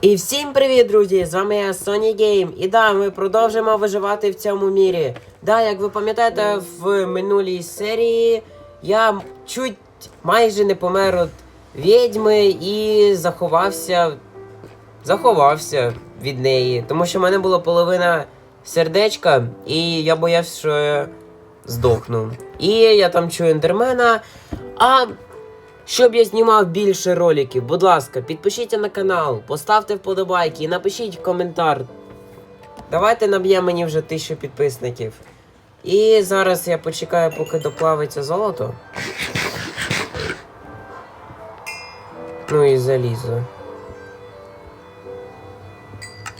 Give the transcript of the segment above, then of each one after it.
І всім привіт, друзі! З вами я Sony Game. І да, ми продовжимо виживати в цьому мірі. Да, як ви пам'ятаєте, в минулій серії я чуть майже не помер від відьми і заховався. Заховався від неї. Тому що в мене була половина сердечка, і я боявся, що я здохну. І я там чую ендермена. А щоб я знімав більше роликів, будь ласка, підпишіться на канал, поставте вподобайки і напишіть коментар. Давайте наб'є мені вже тисячу підписників. І зараз я почекаю, поки доплавиться золото. Ну і залізо.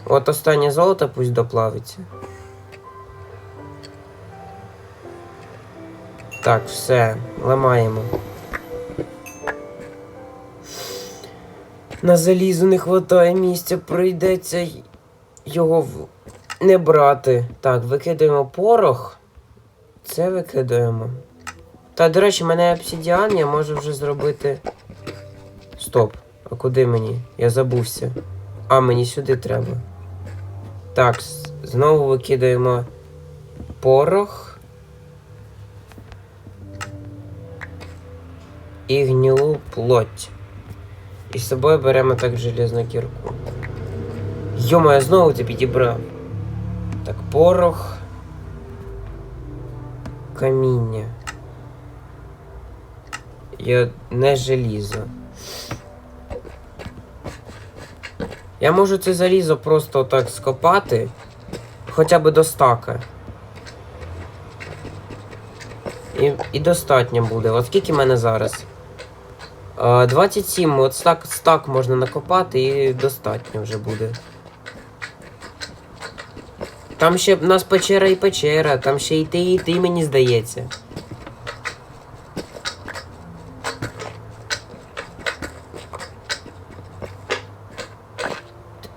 От останнє золото пусть доплавиться. Так, все, ламаємо. На залізу не хватає місця, прийдеться його не брати. Так, викидаємо порох. Це викидаємо. Та, до речі, в мене обсидіан, я можу вже зробити. Стоп. А куди мені? Я забувся. А, мені сюди треба. Так, знову викидаємо порох. І гнилу плоть. І з собою беремо так железну кірку. Йома, я знову це підібрав. Так, порох. Каміння. І не желізо. Я можу це залізо просто так скопати. Хоча б до стака. І, і достатньо буде. От скільки в мене зараз? А, 27, от стак, стак можна накопати і достатньо вже буде. Там ще в нас печера і печера, там ще йти і йти, мені здається.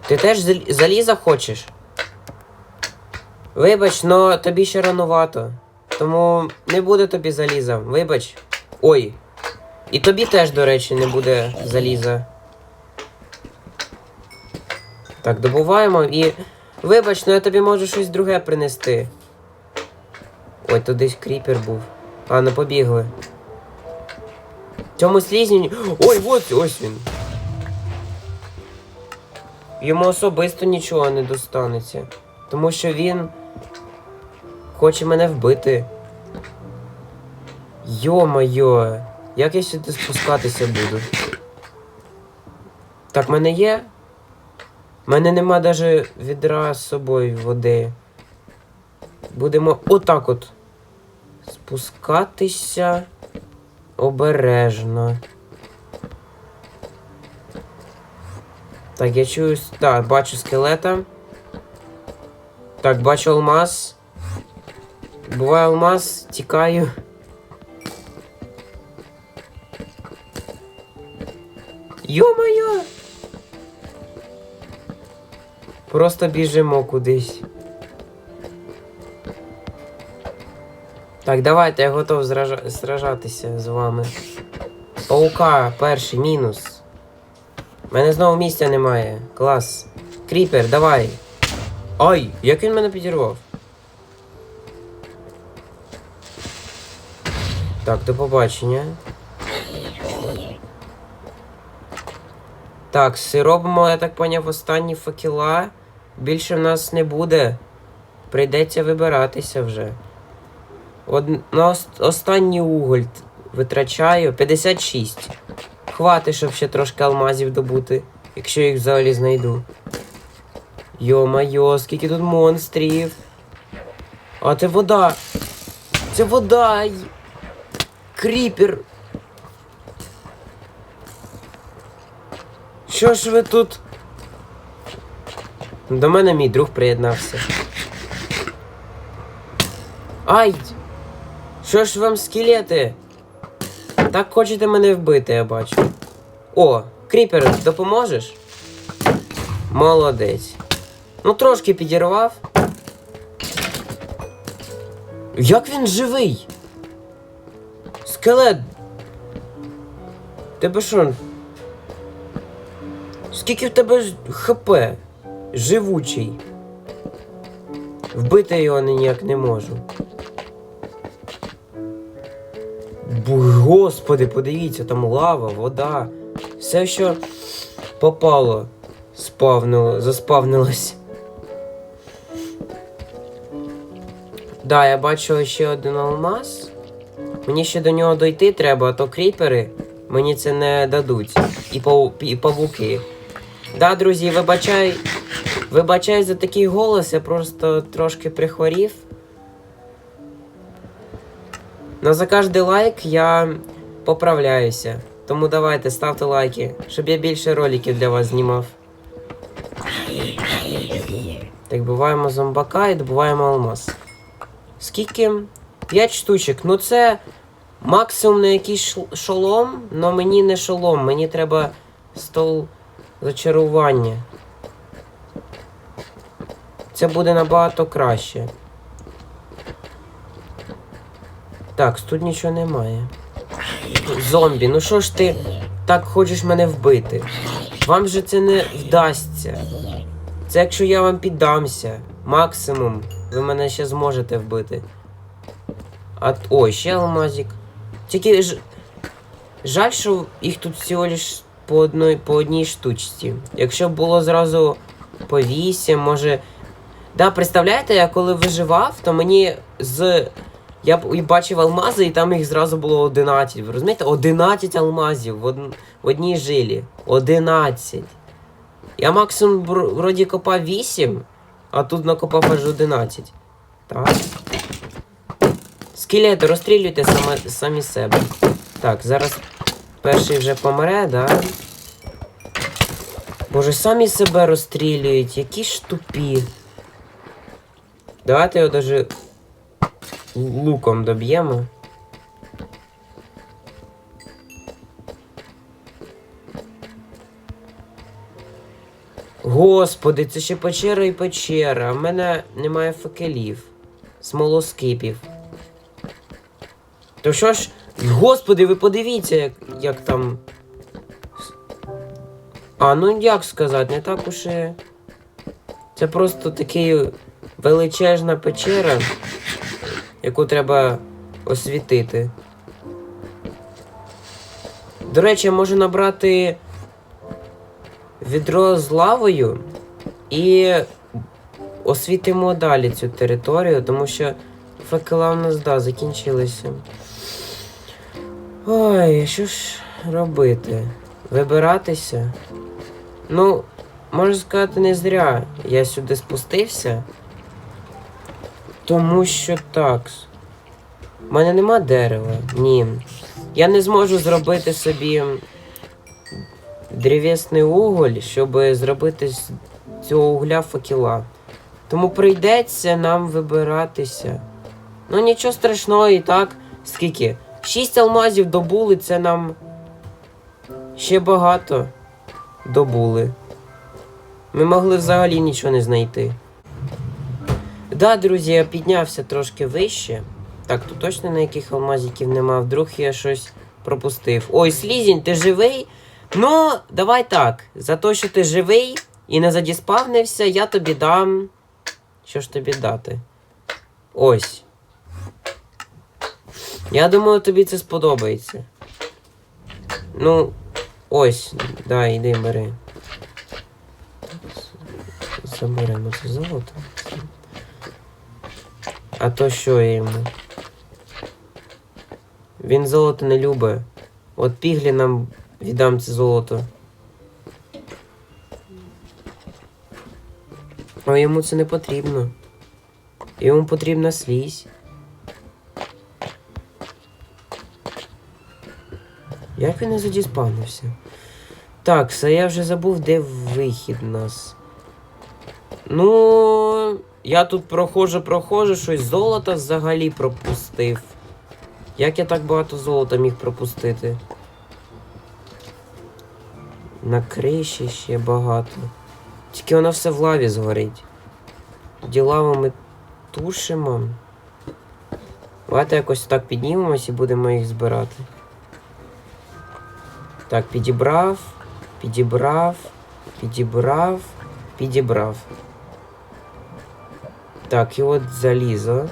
Ти теж заліза хочеш? Вибач, но тобі ще ранувато. Тому не буде тобі заліза. Вибач. Ой, і тобі теж, до речі, не буде заліза. Так, добуваємо і. Вибач, ну я тобі можу щось друге принести. Ой, тут десь кріпер був. А, ну побігли. Цьому слізні. Ой, от ось він. Йому особисто нічого не достанеться. Тому що він хоче мене вбити. Йо-моє. Як я сюди спускатися буду? Так, в мене є. У мене нема навіть відра з собою води. Будемо отак от спускатися обережно. Так, я чую. Так, бачу скелета. Так, бачу алмаз. Буває алмаз, тікаю. Йо-моє! Просто біжимо кудись. Так, давайте, я готов сражатися з вами. Паука, перший, мінус. У мене знову місця немає. Клас. Кріпер, давай. Ай, як він мене підірвав? Так, до побачення. Так, все робимо, я так поняв, останні факела. Більше в нас не буде. Прийдеться вибиратися вже. Од... На ос- останній уголь витрачаю 56. Хватить, щоб ще трошки алмазів добути, якщо їх взагалі знайду. Йо-майо, скільки тут монстрів. А це вода. Це вода. Кріпер. Що ж ви тут? До мене мій друг приєднався. Ай! Що ж вам скелети? Так хочете мене вбити, я бачу. О, кріпер, допоможеш? Молодець. Ну, трошки підірвав. Як він живий? Скелет. Тебе що? Скільки в тебе ХП? Живучий. Вбити його ніяк не можу. Господи, подивіться, там лава, вода. Все, що попало, спавнило, заспавнилось. Да, я бачу ще один алмаз. Мені ще до нього дойти треба, а то кріпери мені це не дадуть. І, пау, і павуки. Да, друзі, вибачай. Вибачай за такий голос, я просто трошки прихворів. Но за кожний лайк я поправляюся. Тому давайте ставте лайки, щоб я більше роликів для вас знімав. Так, добуваємо зомбака і добуваємо алмаз. Скільки? 5 штучок. Ну це максимум на якийсь шолом, але мені не шолом, мені треба стол зачарування. Це буде набагато краще. Так, тут нічого немає. Зомбі, ну що ж ти так хочеш мене вбити? Вам же це не вдасться. Це якщо я вам піддамся. Максимум. Ви мене ще зможете вбити. А ой, ще алмазик. Тільки ж. Жаль, що їх тут всього лиш по одній, по одній штучці. Якщо було зразу по 8, може. Да, представляєте, я коли виживав, то мені з. Я бачив алмази, і там їх зразу було 11. Ви розумієте? 11 алмазів в, од... в одній жилі. 11. Я максимум вроді копав 8, а тут накопав аж 11. Так. Скелети, розстрілюйте саме, самі себе. Так, зараз перший вже помре, да? Боже, самі себе розстрілюють, які ж тупі. Давайте його даже луком доб'ємо. Господи, це ще печера і печера. А в мене немає факелів, смолоскипів. То що ж, господи, ви подивіться, як, як там. А, ну як сказати, не так уж і... Це просто такий величезна печера, яку треба освітити. До речі, я можу набрати відро з лавою і освітимо далі цю територію, тому що факела в нас да, закінчилися. Ой, що ж робити? Вибиратися? Ну, можна сказати, не зря я сюди спустився. Тому що так. У мене нема дерева. Ні. Я не зможу зробити собі древесний уголь, щоб зробити з цього угля факела. Тому прийдеться нам вибиратися. Ну нічого страшного, і так. Скільки? Шість алмазів добули, це нам ще багато добули. Ми могли взагалі нічого не знайти. Да, друзі, я піднявся трошки вище. Так, тут точно ніяких алмазиків нема. Вдруг я щось пропустив. Ой, слізінь, ти живий? Ну, давай так. За те, що ти живий і не задіспавнився, я тобі дам. Що ж тобі дати? Ось. Я думаю, тобі це сподобається. Ну, ось, да, іди бери. Заберемо це золото. А то що я йому? Він золото не любить. От піглі нам віддам це золото. А йому це не потрібно. Йому потрібна слізь. Як він не задіспавнився? Так, все, я вже забув, де вихід у нас. Ну, я тут проходжу, проходжу, щось золото взагалі пропустив. Як я так багато золота міг пропустити? На криші ще багато. Тільки воно все в лаві згорить. Тоді ми тушимо. Давайте якось так піднімемось і будемо їх збирати. Так, підібрав, підібрав. Підібрав. Підібрав. Так, і от залізо.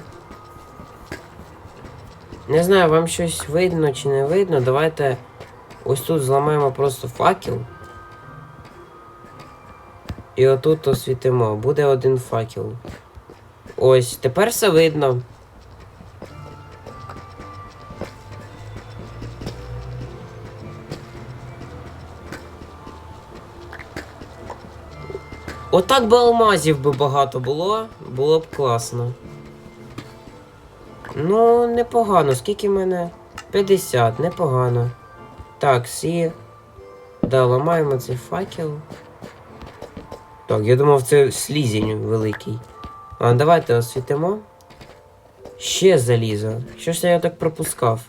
Не знаю, вам щось видно чи не видно. Давайте ось тут зламаємо просто факел. І отут освітимо. Буде один факел. Ось, тепер все видно. Отак би алмазів би багато було, було б класно. Ну, непогано. Скільки в мене? 50, непогано. Так, всі. Да, ламаємо цей факел. Так, я думав, це слізень великий. А, давайте освітимо. Ще залізо. Що ж я так пропускав?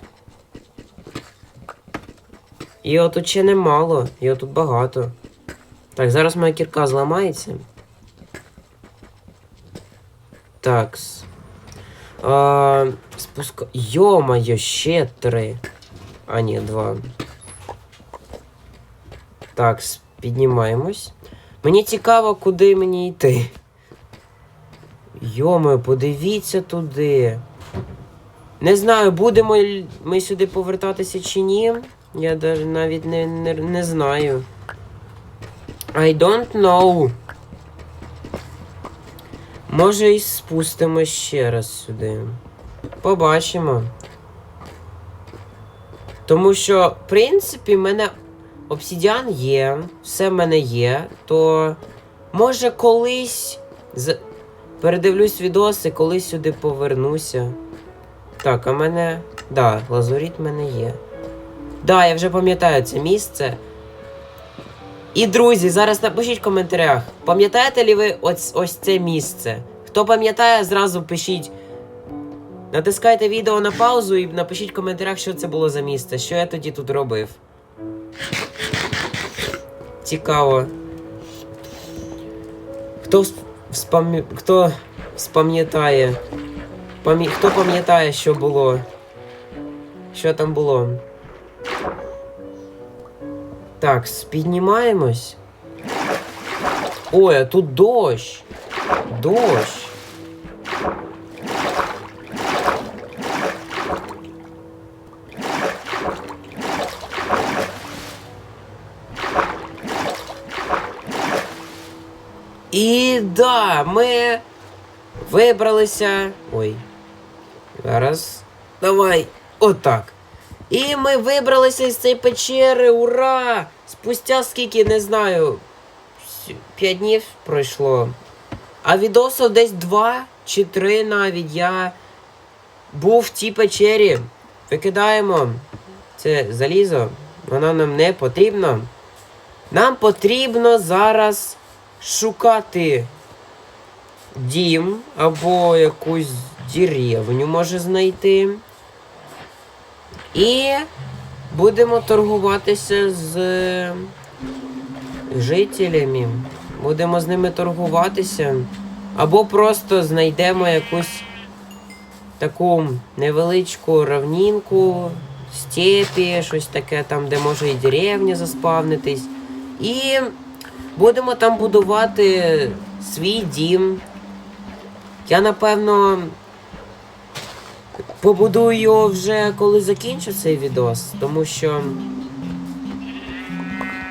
І отут ще немало, і отут багато. Так, зараз моя кірка зламається. Такс. А, спуска... Йо-моє, ще три. А, ні, два. Так, піднімаємось. Мені цікаво, куди мені йти. Йоме, подивіться туди. Не знаю, будемо ми сюди повертатися чи ні. Я навіть не, не, не знаю. I don't know. Може і спустимо ще раз сюди. Побачимо. Тому що, в принципі, в мене обсідіан є, все в мене є, то може колись з... передивлюсь відоси, колись сюди повернуся. Так, а мене. Да, лазуріт в мене є. Да, я вже пам'ятаю це місце. І друзі, зараз напишіть в коментарях, пам'ятаєте ли ви ось, ось це місце? Хто пам'ятає, зразу пишіть. Натискайте відео на паузу і напишіть в коментарях, що це було за місце, що я тоді тут робив. Цікаво. Хто вспам'я... Хто спам'ятає? Пам'я... Хто пам'ятає, що було? Що там було? Так, піднімаємось. Ой, а тут дощ. Дощ. І да, ми вибралися. Ой. Зараз. Давай. Отак. І ми вибралися з цієї печери. Ура! Спустя скільки, не знаю. с- П'ять днів пройшло. А відосів десь два чи три навіть. Я був в тій печері. Викидаємо це залізо. Воно нам не потрібно. Нам потрібно зараз шукати дім або якусь деревню може знайти. І будемо торгуватися з жителями. Будемо з ними торгуватися. Або просто знайдемо якусь таку невеличку равнінку, степі, щось таке там, де може і деревня заспавнитись. І будемо там будувати свій дім. Я напевно побудую його вже коли закінчу цей відос, тому що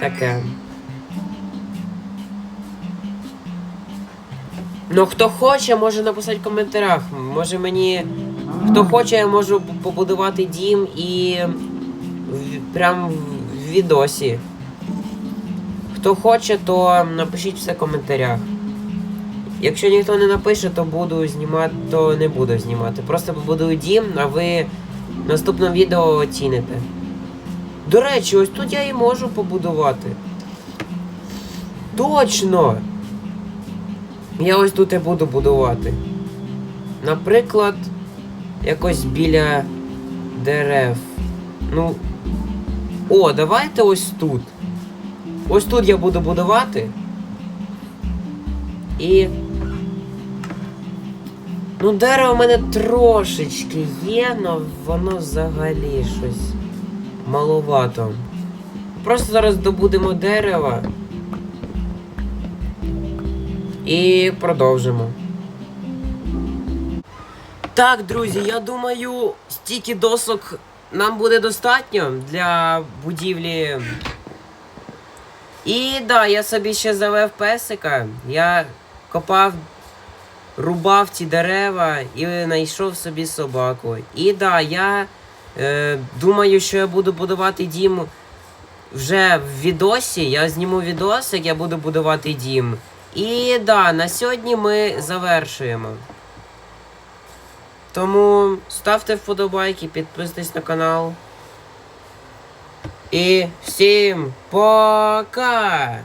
таке. Ну, хто хоче, може написати в коментарях. Може мені. Хто хоче, я можу побудувати дім і прям в відосі. Хто хоче, то напишіть все в коментарях. Якщо ніхто не напише, то буду знімати, то не буду знімати. Просто побудую дім, а ви в відео оціните. До речі, ось тут я і можу побудувати. Точно! Я ось тут і буду будувати. Наприклад, якось біля дерев. Ну. О, давайте ось тут. Ось тут я буду будувати. І. Ну, дерево в мене трошечки є, але воно взагалі щось маловато. Просто зараз добудемо дерева. І продовжимо. Так, друзі, я думаю, стільки досок нам буде достатньо для будівлі. І да, я собі ще завев песика. Я копав, рубав ці дерева і знайшов собі собаку. І да, я е, думаю, що я буду будувати дім вже в відосі. Я зніму відос, як я буду будувати дім. І да, на сьогодні ми завершуємо. Тому ставте вподобайки, підписуйтесь на канал. І всім пока!